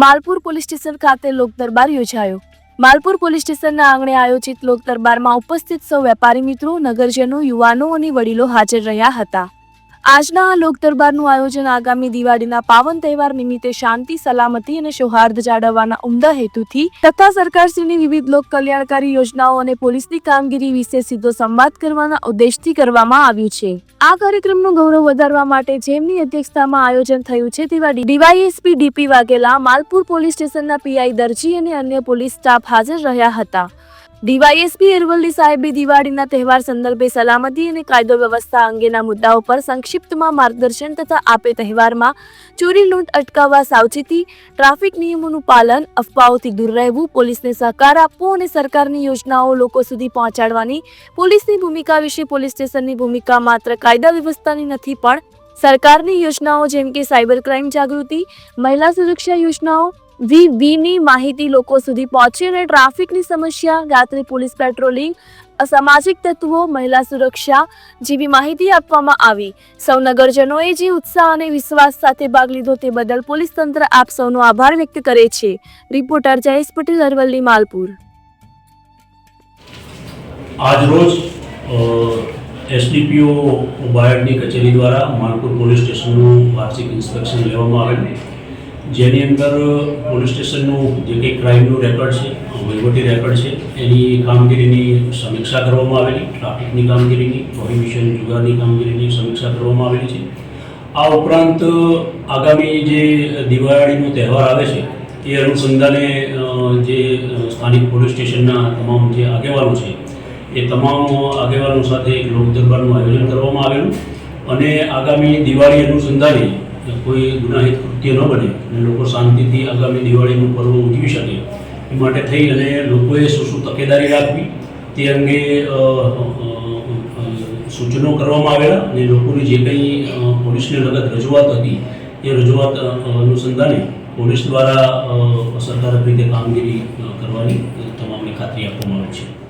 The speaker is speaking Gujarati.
માલપુર પોલીસ સ્ટેશન ખાતે લોક દરબાર યોજાયો. માલપુર પોલીસ સ્ટેશનના આંગણે આયોજિત લોક દરબારમાં ઉપસ્થિત સૌ વેપારી મિત્રો, નગરજનો, યુવાનો અને વડીલો હાજર રહ્યા હતા. આજના આ લોક દરબારનું આયોજન આગામી દિવાળીના પાવન તહેવાર નિમિત્તે શાંતિ, સલામતી અને સૌહાર્દ જાળવવાના ઉમદા હેતુથી તથા સરકારશ્રીની વિવિધ લોક કલ્યાણકારી યોજનાઓ અને પોલીસની કામગીરી વિશે સીધો સંવાદ કરવાના ઉદ્દેશથી કરવામાં આવ્યું છે. આ કાર્યક્રમનું ગૌરવ વધારવા માટે જેમની અધ્યક્ષતામાં આયોજન થયું છે તેવા DYSP DP Vaghela, Malpur police સ્ટેશનના પીઆઈ દરજી અને અન્ય પોલીસ સ્ટાફ હાજર રહ્યા હતા. ડીવાયએસપી અરવલ્લી સાહેબે દિવાળીના તહેવાર સંદર્ભે સલામતી અને કાયદો વ્યવસ્થા અંગેના મુદ્દાઓ પર સંક્ષિપ્તમાં માર્ગદર્શન તથા આપે તહેવારમાં ચોરી લૂંટ અટકાવવા સાવચેતી, ટ્રાફિક નિયમોનું પાલન, અફવાઓથી દૂર રહેવું, પોલીસને સહકાર આપવો અને સરકારની યોજનાઓ લોકો સુધી પહોંચાડવાની, પોલીસની ભૂમિકા વિશે પોલીસ સ્ટેશનની ભૂમિકા માત્ર કાયદા વ્યવસ્થાની નથી પણ સરકારની યોજનાઓ જેમ કે સાયબર ક્રાઇમ જાગૃતિ, મહિલા સુરક્ષા યોજનાઓ વીની માહિતી લોકો સુધી પહોંચે અને ટ્રાફિકની સમસ્યા, રાત્રે પોલીસ પેટ્રોલિંગ, અસામાજિક તત્વો, મહિલા સુરક્ષા જેવી માહિતી આપવામાં આવી. સૌ નગરજનોએ જે ઉત્સાહ અને વિશ્વાસ સાથે ભાગ લીધો તે બદલ પોલીસ તંત્ર આપ સૌનો આભાર વ્યક્ત કરે છે. રિપોર્ટર જયેશ પટેલ, અરવલ્લી, માલપુર. આજરોજ એસડીપીઓ બાયડની કચેરી દ્વારા માલપુર પોલીસ સ્ટેશનનું વાર્ષિક ઇન્સ્પેક્શન લેવામાં આવેલું. જેની અંદર પોલીસ સ્ટેશનનું જે કંઈ ક્રાઇમનું રેકોર્ડ છે, વહીવટી રેકોર્ડ છે, એની કામગીરીની સમીક્ષા કરવામાં આવેલી ટ્રાફિકની કામગીરીની પ્રોહિબિશન જુગારની કામગીરીની સમીક્ષા કરવામાં આવેલી છે. આ ઉપરાંત આગામી જે દિવાળીનો તહેવાર આવે છે, એ અનુસંધાને જે સ્થાનિક પોલીસ સ્ટેશનના તમામ જે આગેવાનો છે, એ તમામ આગેવાનો સાથે એક લોક દરબારનું આયોજન કરવામાં આવેલું. અને આગામી દિવાળી અનુસંધાને કોઈ ગુનાહિત કૃત્ય ન બને અને લોકો શાંતિથી આગામી દિવાળીનું પર્વ ઉજવી શકે, એ માટે થઈ અને લોકોએ શું શું તકેદારી રાખવી, તે અંગે સૂચનો કરવામાં આવેલા અને લોકોની જે કંઈ પોલીસને લગત રજૂઆત હતી, એ રજૂઆત અનુસંધાને પોલીસ દ્વારા અસરકારક રીતે કામગીરી કરવાની તમામને ખાતરી આપવામાં આવે છે.